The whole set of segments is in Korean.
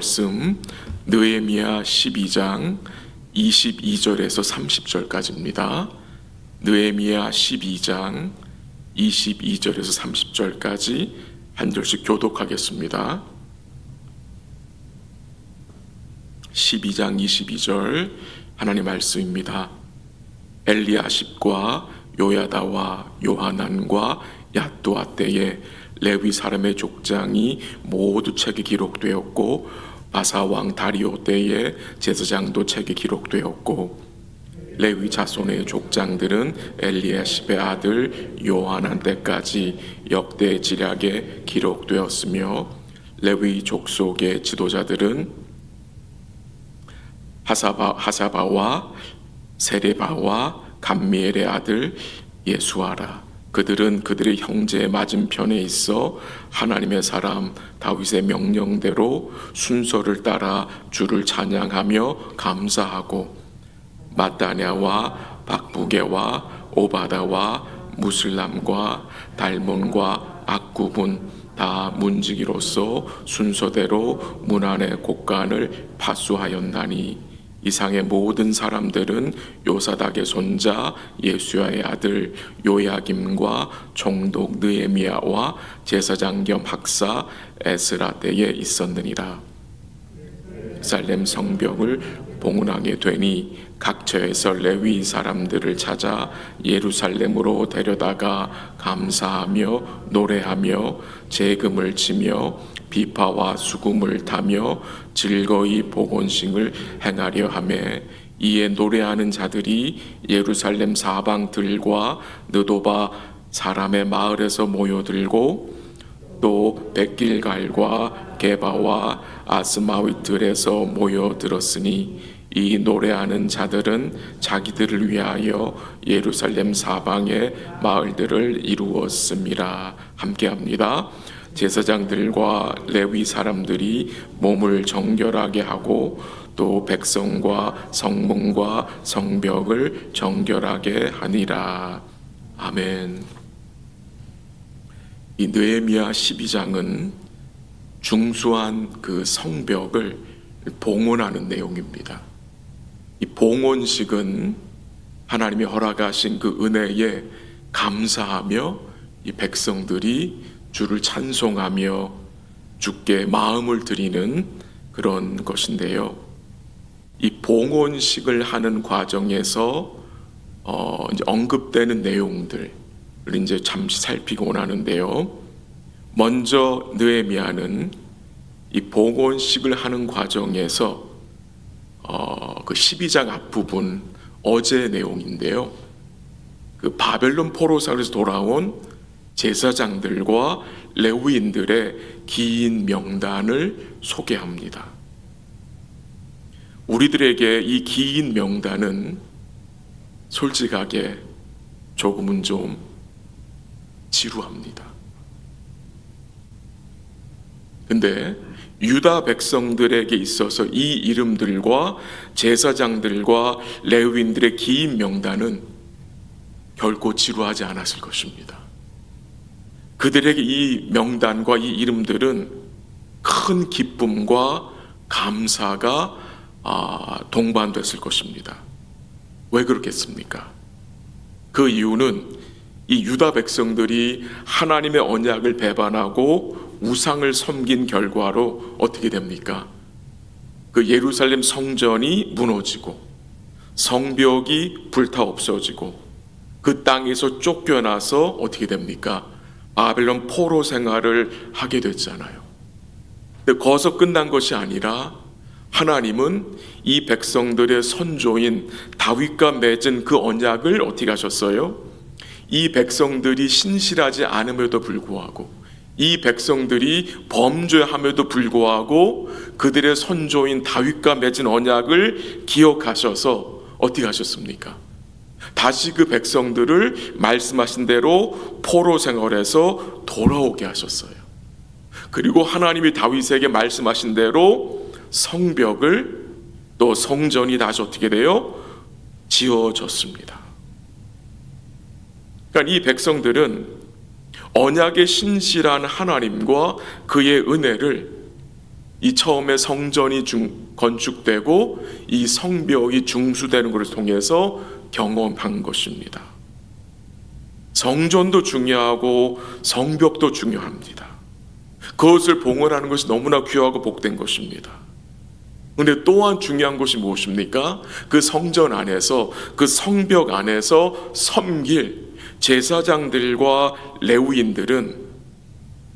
말씀 느헤미야 12장 22절에서 30절까지입니다. 느헤미야 12장 22절에서 30절까지 한 절씩 교독하겠습니다. 12장 22절 하나님 말씀입니다. 엘리야십과 요야다와 요하난과 야뚜아 때에 레위 사람의 족장이 모두 책에 기록되었고 바사 왕 다리오 때에 제사장도 책에 기록되었고 레위 자손의 족장들은 엘리야십의 아들 요하난 때까지 역대 지략에 기록되었으며 레위 족속의 지도자들은 하사바, 하사바와 세레바와 감미엘의 아들 예수아라 그들은 그들의 형제의 맞은편에 있어 하나님의 사람 다윗의 명령대로 순서를 따라 주를 찬양하며 감사하고 마따냐와 박부게와 오바다와 무슬람과 달몬과 악구분 다 문지기로서 순서대로 문 안의 곡간을 파수하였나니 이상의 모든 사람들은 요사닥의 손자 예수야의 아들 요야김과 총독 느에미야와 제사장 겸 학사 에스라 때에 있었느니라. 살렘 성벽을 봉헌하게 되니 각처에서 레위 사람들을 찾아 예루살렘으로 데려다가 감사하며 노래하며 재금을 치며 비파와 수금을 타며 즐거이 복원식을 행하려 하매 이에 노래하는 자들이 예루살렘 사방들과 느도바 사람의 마을에서 모여들고 또 백길갈과 게바와 아스마윗들에서 모여들었으니 이 노래하는 자들은 자기들을 위하여 예루살렘 사방의 마을들을 이루었습니다. 함께합니다. 제사장들과 레위 사람들이 몸을 정결하게 하고 또 백성과 성문과 성벽을 정결하게 하니라. 아멘. 이 느헤미야 12장은 중수한 그 성벽을 봉헌하는 내용입니다. 이 봉헌식은 하나님이 허락하신 그 은혜에 감사하며 이 백성들이 주를 찬송하며 주께 마음을 드리는 그런 것인데요. 이 봉헌식을 하는 과정에서 어, 언급되는 내용들 이제 잠시 살피고 원하는데요. 먼저 느헤미야는 이 봉헌식을 하는 과정에서 어, 그 12장 앞부분 어제 내용인데요. 그 바벨론 포로사에서 돌아온 제사장들과 레위인들의 긴 명단을 소개합니다. 우리들에게 이 긴 명단은 솔직하게 조금은 좀 지루합니다. 근데 유다 백성들에게 있어서 이 이름들과 제사장들과 레위인들의 긴 명단은 결코 지루하지 않았을 것입니다. 그들에게 이 명단과 이 이름들은 큰 기쁨과 감사가 아, 동반됐을 것입니다. 왜 그렇겠습니까? 그 이유는 이 유다 백성들이 하나님의 언약을 배반하고 우상을 섬긴 결과로 어떻게 됩니까? 그 예루살렘 성전이 무너지고 성벽이 불타 없어지고 그 땅에서 쫓겨나서 어떻게 됩니까? 바벨론 포로 생활을 하게 됐잖아요. 근데 거기서 끝난 것이 아니라 하나님은 이 백성들의 선조인 다윗과 맺은 그 언약을 어떻게 하셨어요? 이 백성들이 신실하지 않음에도 불구하고 이 백성들이 범죄함에도 불구하고 그들의 선조인 다윗과 맺은 언약을 기억하셔서 어떻게 하셨습니까? 다시 그 백성들을 말씀하신 대로 포로 생활에서 돌아오게 하셨어요. 그리고 하나님이 다윗에게 말씀하신 대로 성벽을 또 성전이 다시 어떻게 돼요? 지어졌습니다. 그러니까 이 백성들은 언약의 신실한 하나님과 그의 은혜를 이 처음에 성전이 중, 건축되고 이 성벽이 중수되는 것을 통해서 경험한 것입니다. 성전도 중요하고 성벽도 중요합니다. 그것을 봉헌하는 것이 너무나 귀하고 복된 것입니다. 근데 또한 중요한 것이 무엇입니까? 그 성전 안에서 그 성벽 안에서 섬길 제사장들과 레위인들은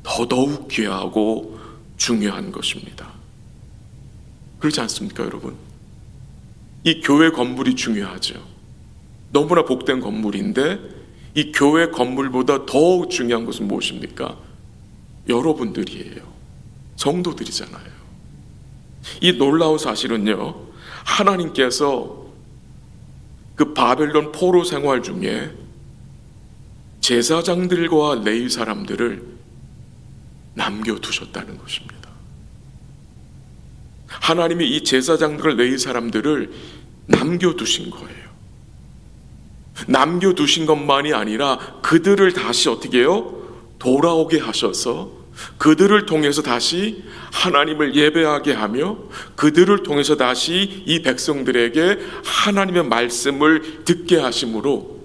더더욱 귀하고 중요한 것입니다. 그렇지 않습니까, 여러분? 이 교회 건물이 중요하죠. 너무나 복된 건물인데 이 교회 건물보다 더욱 중요한 것은 무엇입니까? 여러분들이에요. 성도들이잖아요. 이 놀라운 사실은요, 하나님께서 그 바벨론 포로 생활 중에 제사장들과 레위 사람들을 남겨두셨다는 것입니다. 하나님이 이 제사장들과 레위 사람들을 남겨두신 거예요. 남겨두신 것만이 아니라 그들을 다시 어떻게 해요? 돌아오게 하셔서 그들을 통해서 다시 하나님을 예배하게 하며 그들을 통해서 다시 이 백성들에게 하나님의 말씀을 듣게 하심으로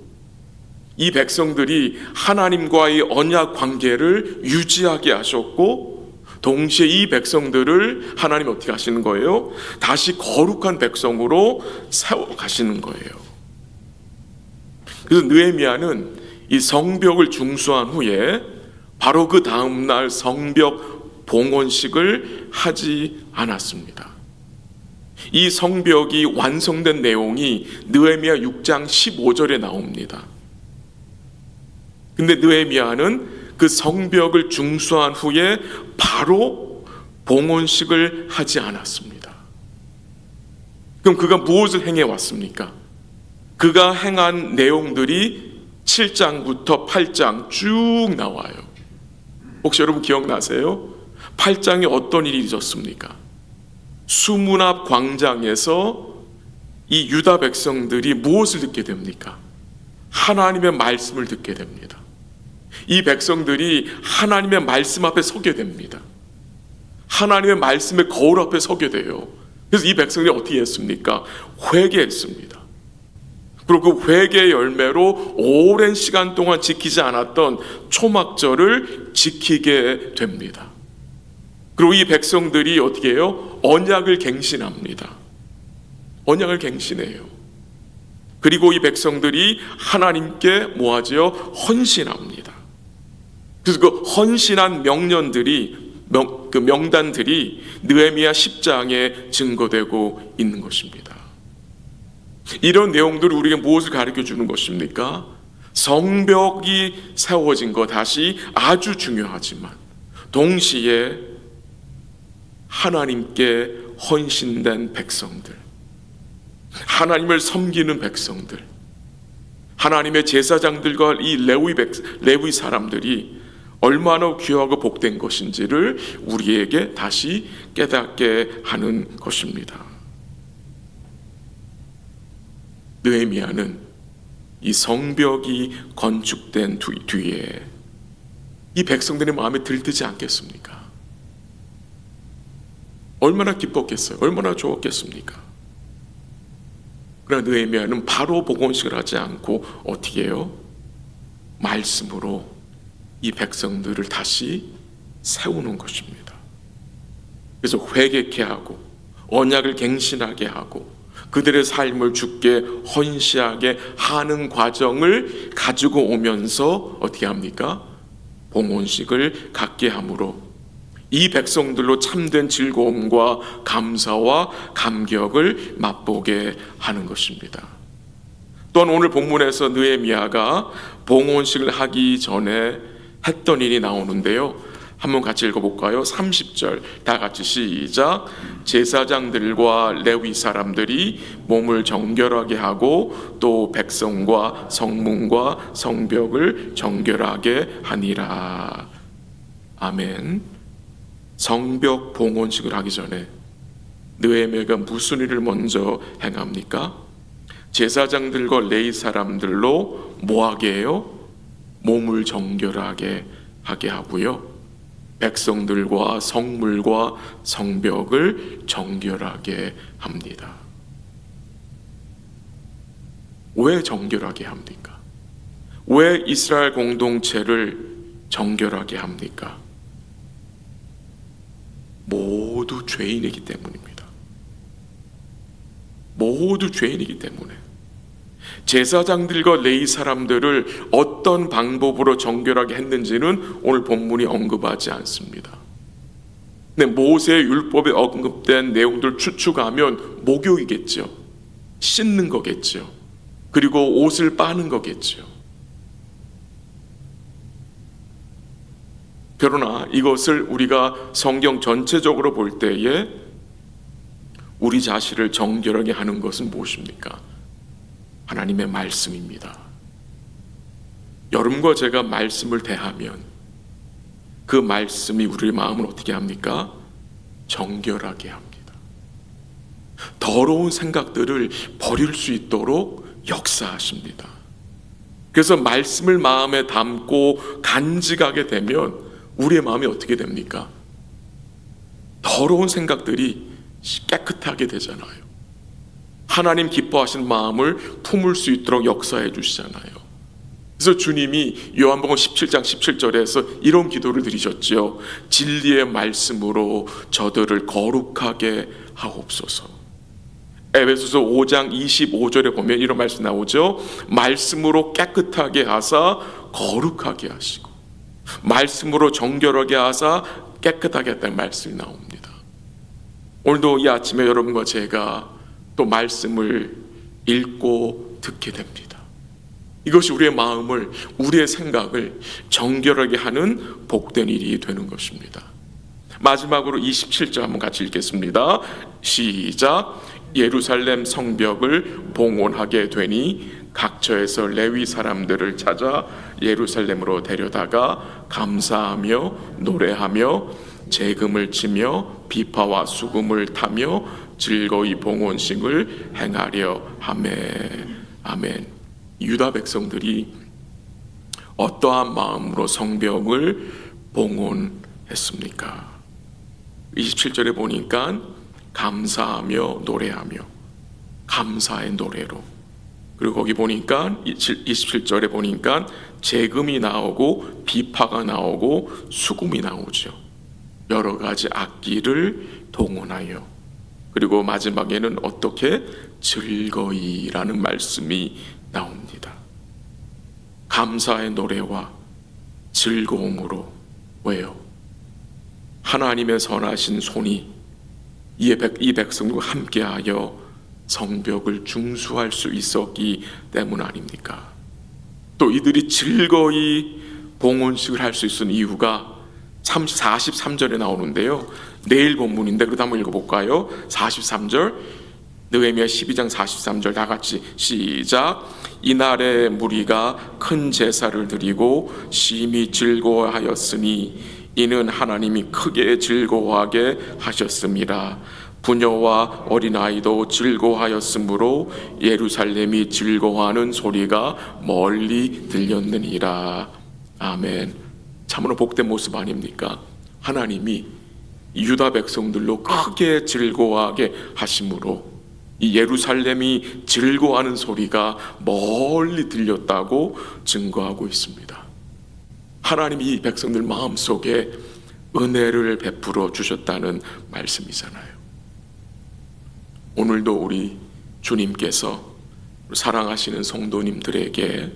이 백성들이 하나님과의 언약 관계를 유지하게 하셨고 동시에 이 백성들을 하나님 어떻게 하시는 거예요? 다시 거룩한 백성으로 세워 가시는 거예요. 그래서 느헤미야는 이 성벽을 중수한 후에 바로 그 다음 날 성벽 봉헌식을 하지 않았습니다. 이 성벽이 완성된 내용이 느헤미야 6장 15절에 나옵니다. 근데 느헤미야는 그 성벽을 중수한 후에 바로 봉헌식을 하지 않았습니다. 그럼 그가 무엇을 행해 왔습니까? 그가 행한 내용들이 7장부터 8장 쭉 나와요. 혹시 여러분 기억나세요? 8장에 어떤 일이 있었습니까? 수문 앞 광장에서 이 유다 백성들이 무엇을 듣게 됩니까? 하나님의 말씀을 듣게 됩니다. 이 백성들이 하나님의 말씀 앞에 서게 됩니다. 하나님의 말씀의 거울 앞에 서게 돼요. 그래서 이 백성들이 어떻게 했습니까? 회개했습니다. 그리고 그 회개의 열매로 오랜 시간 동안 지키지 않았던 초막절을 지키게 됩니다. 그리고 이 백성들이 어떻게 해요? 언약을 갱신합니다. 언약을 갱신해요. 그리고 이 백성들이 하나님께 뭐하지요? 헌신합니다. 그래서 그 헌신한 명령들이 명, 그 명단들이 느헤미야 10장에 증거되고 있는 것입니다. 이런 내용들이 우리에게 무엇을 가르쳐 주는 것입니까? 성벽이 세워진 것 다시 아주 중요하지만 동시에 하나님께 헌신된 백성들, 하나님을 섬기는 백성들, 하나님의 제사장들과 이 레위 백 레위 사람들이 얼마나 귀하고 복된 것인지를 우리에게 다시 깨닫게 하는 것입니다. 느헤미야는 이 성벽이 건축된 뒤에 이 백성들의 마음에 들뜨지 않겠습니까? 얼마나 기뻤겠어요? 얼마나 좋았겠습니까? 그러나 느헤미야는 바로 복원식을 하지 않고 어떻게 해요? 말씀으로 이 백성들을 다시 세우는 것입니다. 그래서 회개케 하고 언약을 갱신하게 하고 그들의 삶을 죽게 헌시하게 하는 과정을 가지고 오면서 어떻게 합니까? 봉헌식을 갖게 함으로 이 백성들로 참된 즐거움과 감사와 감격을 맛보게 하는 것입니다. 또한 오늘 본문에서 느헤미야가 봉헌식을 하기 전에 했던 일이 나오는데요. 한번 같이 읽어볼까요? 30절 다 같이 시작 제사장들과 레위 사람들이 몸을 정결하게 하고 또 백성과 성문과 성벽을 정결하게 하니라 아멘 성벽 봉헌식을 하기 전에 느헤미야가 무슨 일을 먼저 행합니까? 제사장들과 레위 사람들로 뭐하게 해요? 몸을 정결하게 하게 하고요. 백성들과 성물과 성벽을 정결하게 합니다. 왜 정결하게 합니까? 왜 이스라엘 공동체를 정결하게 합니까? 모두 죄인이기 때문입니다. 모두 죄인이기 때문에 제사장들과 레이 사람들을 어떤 방법으로 정결하게 했는지는 오늘 본문이 언급하지 않습니다. 근데 모세의 율법에 언급된 내용들 추측하면 목욕이겠죠. 씻는 거겠죠. 그리고 옷을 빠는 거겠죠. 그러나 이것을 우리가 성경 전체적으로 볼 때에 우리 자신을 정결하게 하는 것은 무엇입니까? 하나님의 말씀입니다. 여러분과 제가 말씀을 대하면 그 말씀이 우리의 마음을 어떻게 합니까? 정결하게 합니다. 더러운 생각들을 버릴 수 있도록 역사하십니다. 그래서 말씀을 마음에 담고 간직하게 되면 우리의 마음이 어떻게 됩니까? 더러운 생각들이 깨끗하게 되잖아요. 하나님 기뻐하시는 마음을 품을 수 있도록 역사해 주시잖아요. 그래서 주님이 요한복음 17장 17절에서 이런 기도를 드리셨지요. 진리의 말씀으로 저들을 거룩하게 하옵소서. 에베소서 5장 25절에 보면 이런 말씀 나오죠. 말씀으로 깨끗하게 하사 거룩하게 하시고 말씀으로 정결하게 하사 깨끗하게 했다는 말씀이 나옵니다. 오늘도 이 아침에 여러분과 제가 또 말씀을 읽고 듣게 됩니다. 이것이 우리의 마음을 우리의 생각을 정결하게 하는 복된 일이 되는 것입니다. 마지막으로 27절 한번 같이 읽겠습니다. 시작. 예루살렘 성벽을 봉헌하게 되니 각처에서 레위 사람들을 찾아 예루살렘으로 데려다가 감사하며 노래하며 재금을 치며 비파와 수금을 타며 즐거이 봉헌식을 행하려 하매 아멘. 유다 백성들이 어떠한 마음으로 성벽을 봉헌했습니까? 27절에 보니까 감사하며 노래하며 감사의 노래로 그리고 거기 보니까 27절에 보니까 재금이 나오고 비파가 나오고 수금이 나오죠. 여러 가지 악기를 동원하여 그리고 마지막에는 어떻게 즐거이라는 말씀이 나옵니다. 감사의 노래와 즐거움으로 왜요? 하나님의 선하신 손이 이, 백성과 함께하여 성벽을 중수할 수 있었기 때문 아닙니까? 또 이들이 즐거이 봉헌식을 할 수 있는 이유가 43절에 나오는데요. 내일 본문인데 그러다 한번 읽어볼까요? 43절 느헤미야 12장 43절 다 같이 시작 이날에 무리가 큰 제사를 드리고 심히 즐거워하였으니 이는 하나님이 크게 즐거워하게 하셨습니다. 부녀와 어린아이도 즐거워하였으므로 예루살렘이 즐거워하는 소리가 멀리 들렸느니라. 아멘. 참으로 복된 모습 아닙니까? 하나님이 유다 백성들로 크게 즐거워하게 하심으로 이 예루살렘이 즐거워하는 소리가 멀리 들렸다고 증거하고 있습니다. 하나님이 이 백성들 마음속에 은혜를 베풀어 주셨다는 말씀이잖아요. 오늘도 우리 주님께서 사랑하시는 성도님들에게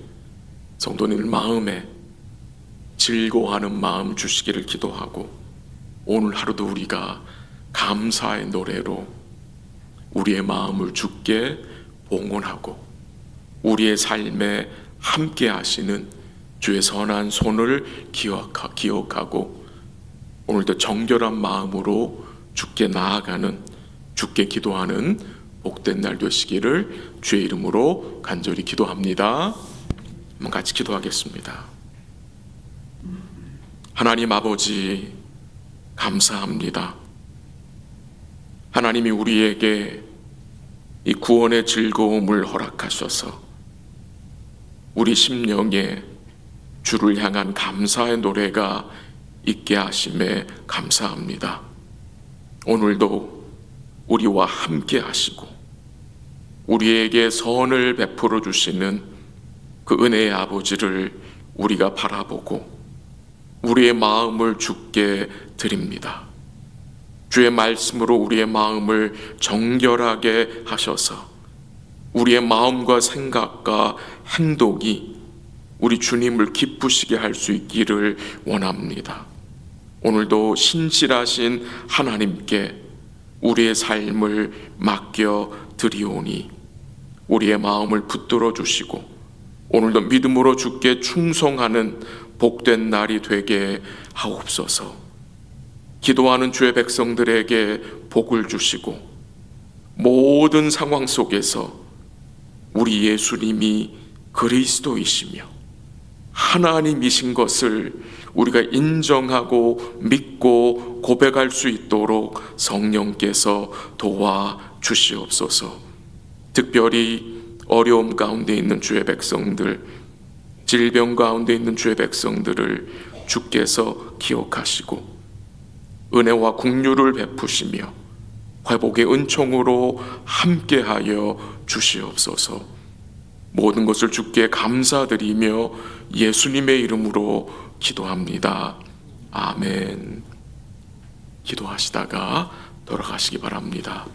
성도님 마음에 즐거워하는 마음 주시기를 기도하고 오늘 하루도 우리가 감사의 노래로 우리의 마음을 주께 봉헌하고 우리의 삶에 함께 하시는 주의 선한 손을 기억하고 오늘도 정결한 마음으로 주께 나아가는 주께 기도하는 복된 날 되시기를 주의 이름으로 간절히 기도합니다. 한번 같이 기도하겠습니다. 하나님 아버지 감사합니다. 하나님이 우리에게 이 구원의 즐거움을 허락하셔서 우리 심령에 주를 향한 감사의 노래가 있게 하심에 감사합니다. 오늘도 우리와 함께 하시고 우리에게 선을 베풀어 주시는 그 은혜의 아버지를 우리가 바라보고 우리의 마음을 주께 드립니다. 주의 말씀으로 우리의 마음을 정결하게 하셔서 우리의 마음과 생각과 행동이 우리 주님을 기쁘시게 할 수 있기를 원합니다. 오늘도 신실하신 하나님께 우리의 삶을 맡겨 드리오니 우리의 마음을 붙들어 주시고 오늘도 믿음으로 주께 충성하는 복된 날이 되게 하옵소서. 기도하는 주의 백성들에게 복을 주시고 모든 상황 속에서 우리 예수님이 그리스도이시며 하나님이신 것을 우리가 인정하고 믿고 고백할 수 있도록 성령께서 도와 주시옵소서. 특별히 어려움 가운데 있는 주의 백성들, 질병 가운데 있는 주의 백성들을 주께서 기억하시고 은혜와 국류를 베푸시며 회복의 은총으로 함께하여 주시옵소서. 모든 것을 주께 감사드리며 예수님의 이름으로 기도합니다. 아멘. 기도하시다가 돌아가시기 바랍니다.